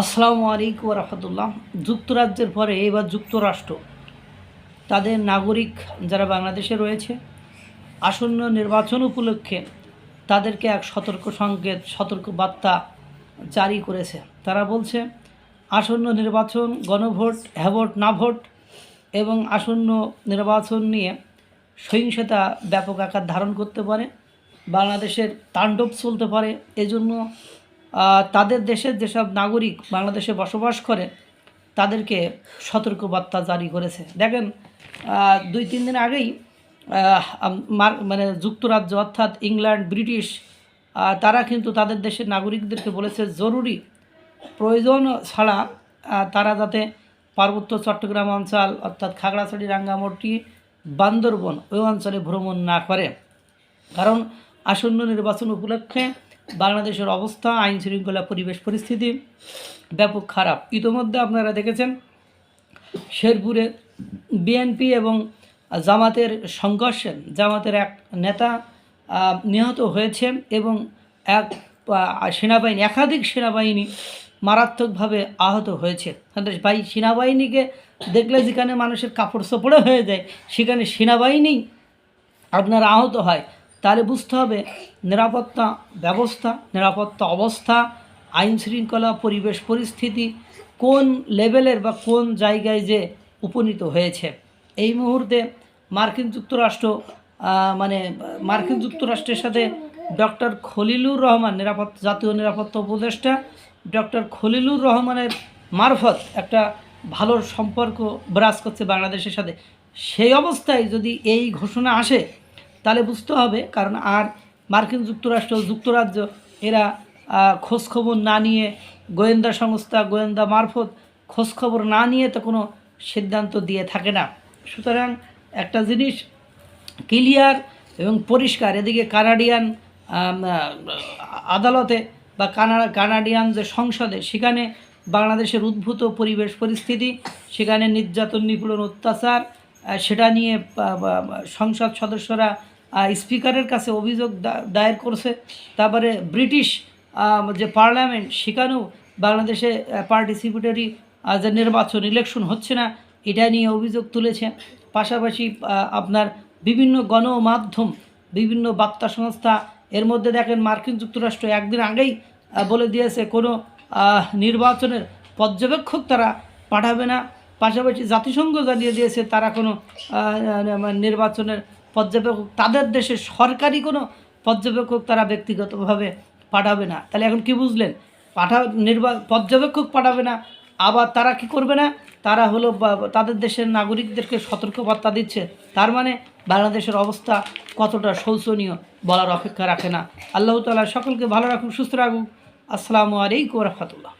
আসসালামু আলাইকুম রহমতুল্লাহ। যুক্তরাজ্যের পরে এবার যুক্তরাষ্ট্র। তাদের নাগরিক যারা বাংলাদেশে রয়েছে, আসন্ন নির্বাচন উপলক্ষে তাদেরকে এক সতর্ক সংকেত, সতর্ক বার্তা জারি করেছে। তারা বলছে, আসন্ন নির্বাচন গণভোট, হ্যাভোট না ভোট এবং আসন্ন নির্বাচন নিয়ে সহিংসতা ব্যাপক আকার ধারণ করতে পারে। বাংলাদেশের তাণ্ডব চলতে পারে। এজন্য তাদের দেশের যেসব নাগরিক বাংলাদেশে বসবাস করে, তাদেরকে সতর্কবার্তা জারি করেছে। দেখেন দুই, তিন দিন আগেই মানে যুক্তরাজ্য অর্থাৎ ইংল্যান্ড, ব্রিটিশ তারা কিন্তু তাদের দেশের নাগরিকদেরকে বলেছে, জরুরি প্রয়োজন ছাড়া তারা যাতে পার্বত্য চট্টগ্রাম অঞ্চল অর্থাৎ খাগড়াছড়ি, রাঙ্গামাটি, বান্দরবন ওই অঞ্চলে ভ্রমণ না করে। কারণ আসন্ন নির্বাচন উপলক্ষে বাংলাদেশের অবস্থা, আইন শৃঙ্খলা, পরিবেশ পরিস্থিতি ব্যাপক খারাপ। ইতোমধ্যে আপনারা দেখেছেন, শেরপুরে বিএনপি এবং জামাতের সংঘর্ষে জামাতের এক নেতা নিহত হয়েছে এবং এক সেনাবাহিনী, একাধিক সেনাবাহিনী মারাত্মকভাবে আহত হয়েছে। ভাই সেনাবাহিনীকে দেখলে যেখানে মানুষের কাপড় চোপড়ে হয়ে যায়, সেখানে সেনাবাহিনী আপনার আহত হয়। তাহলে বুঝতে হবে নিরাপত্তা ব্যবস্থা, নিরাপত্তা অবস্থা, আইন শৃঙ্খলা, পরিবেশ পরিস্থিতি কোন লেভেলের বা কোন জায়গায় যে উপনীত হয়েছে। এই মুহূর্তে মার্কিন যুক্তরাষ্ট্র মানে মার্কিন যুক্তরাষ্ট্রের সাথে ডক্টর খলিলুর রহমান নিরাপত্তা, জাতীয় নিরাপত্তা উপদেষ্টা ডক্টর খলিলুর রহমানের মারফত একটা ভালো সম্পর্ক বিরাজ করছে বাংলাদেশের সাথে। সেই অবস্থায় যদি এই ঘোষণা আসে তাহলে বুঝতে হবে, কারণ আর মার্কিন যুক্তরাষ্ট্র, যুক্তরাজ্য, এরা খোঁজখবর না নিয়ে গোয়েন্দা সংস্থা, গোয়েন্দা মারফত খোঁজখবর না নিয়ে তো কোনো সিদ্ধান্ত দিয়ে থাকে না। সুতরাং একটা জিনিস ক্লিয়ার এবং পরিষ্কার, এদিকে কানাডিয়ান আদালতে বা কানাডা কানাডিয়ান যে সংসদে, সেখানে বাংলাদেশের উদ্ভূত পরিবেশ পরিস্থিতি, সেখানে নির্যাতন, নিপীড়ন, অত্যাচার সেটা নিয়ে সংসদ সদস্যরা স্পিকারের কাছে অভিযোগ দায়ের করছে। তারপরে ব্রিটিশ যে পার্লামেন্ট, সেখানেও বাংলাদেশে পার্টিসিপেটরি যে নির্বাচন ইলেকশন হচ্ছে না, এটা নিয়ে অভিযোগ তুলেছে। পাশাপাশি আপনার বিভিন্ন গণমাধ্যম, বিভিন্ন বার্তা সংস্থা, এর মধ্যে দেখেন মার্কিন যুক্তরাষ্ট্র একদিন আগেই বলে দিয়েছে, কোনো নির্বাচনের পর্যবেক্ষক তারা পাঠাবে না। পাশাপাশি জাতিসংঘ জানিয়ে দিয়েছে, তারা কোনো নির্বাচনের পর্যবেক্ষক, তাদের দেশে সরকারি কোনো পর্যবেক্ষক তারা ব্যক্তিগতভাবে পাঠাবে না। তাহলে এখন কি বুঝলেন? পাঠা, নির্বা, পর্যবেক্ষক পাঠাবে না, আবার তারা কি করবে না? তারা হলো তাদের দেশের নাগরিকদেরকে সতর্কবার্তা দিচ্ছে। তার মানে বাংলাদেশের অবস্থা কতটা শোচনীয় বলার অপেক্ষা রাখে না। আল্লাহ তালা সকলকে ভালো রাখুক, সুস্থ রাখুক। আসসালামু আলাইকুম রহমতুল্লাহ।